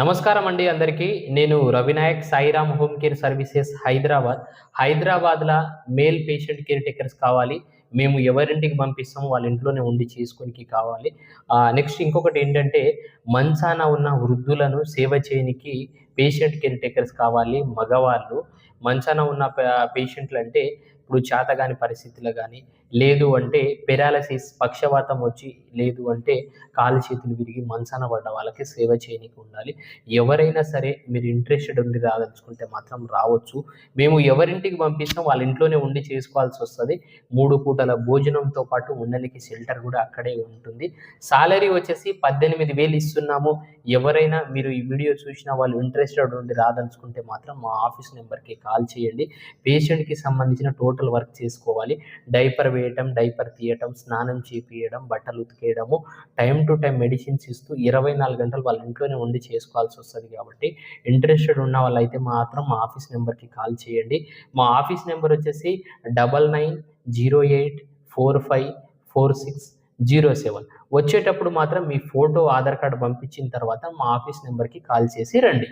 నమస్కారం అండి అందరికీ. నేను Ravinayak Sairam home care services Hyderabad. హైదరాబాద్లో మేల్ పేషెంట్ కేర్ టేకర్స్ కావాలి. మేము ఎవరింటికి పంపిస్తాం వాళ్ళ ఇంట్లోనే ఉండి చేసుకునికి కావాలి. నెక్స్ట్ ఇంకొకటి ఏంటంటే మంచాన ఉన్న వృద్ధులను సేవ చేయనికి పేషెంట్ కేర్ టేకర్స్ కావాలి మగవాళ్ళు. మంచాన ఉన్న పేషెంట్లు అంటే ఇప్పుడు చేతగాని పరిస్థితులు కానీ లేదు అంటే పెరాలసిస్ పక్షవాతం వచ్చి లేదు అంటే కాలు చేతులు విరిగి మంచాన పడ్డ వాళ్ళకి సేవ చేయనికి ఉండాలి. ఎవరైనా సరే మీరు ఇంట్రెస్టెడ్ ఉండి రాదలుచుకుంటే మాత్రం రావచ్చు. మేము ఎవరింటికి పంపిస్తాం వాళ్ళ ఇంట్లోనే ఉండి చేసుకోవాల్సి వస్తుంది. మూడు పూటల భోజనంతో పాటు ఉండడానికి షెల్టర్ కూడా అక్కడే ఉంటుంది. సాలరీ వచ్చేసి పద్దెనిమిది వేలు ఇస్తున్నాము. ఎవరైనా మీరు ఈ వీడియో చూసిన వాళ్ళు ఇంట్రెస్టెడ్ ఉండి రాదలుచుకుంటే మాత్రం మా ఆఫీస్ నెంబర్కి కాల్ చేయండి. పేషెంట్కి సంబంధించిన టోటల్ టోటల్ వర్క్ చేసుకోవాలి. డైపర్ వేయటం డైపర్ తీయటం స్నానం చేపియడం బట్టలు ఉతికేయడము టైం టు టైం మెడిసిన్స్ ఇస్తూ ఇరవై నాలుగు గంటలు వాళ్ళ ఇంట్లోనే ఉండి చేసుకోవాల్సి వస్తుంది కాబట్టి ఇంట్రెస్టెడ్ ఉన్న వాళ్ళైతే మాత్రం మా ఆఫీస్ నెంబర్కి కాల్ చేయండి. మా ఆఫీస్ నెంబర్ వచ్చేసి double nine zero eight four five four six zero seven వచ్చేటప్పుడు మాత్రం మీ ఫోటో ఆధార్ కార్డు పంపించిన తర్వాత మా ఆఫీస్ నెంబర్కి కాల్ చేసి రండి.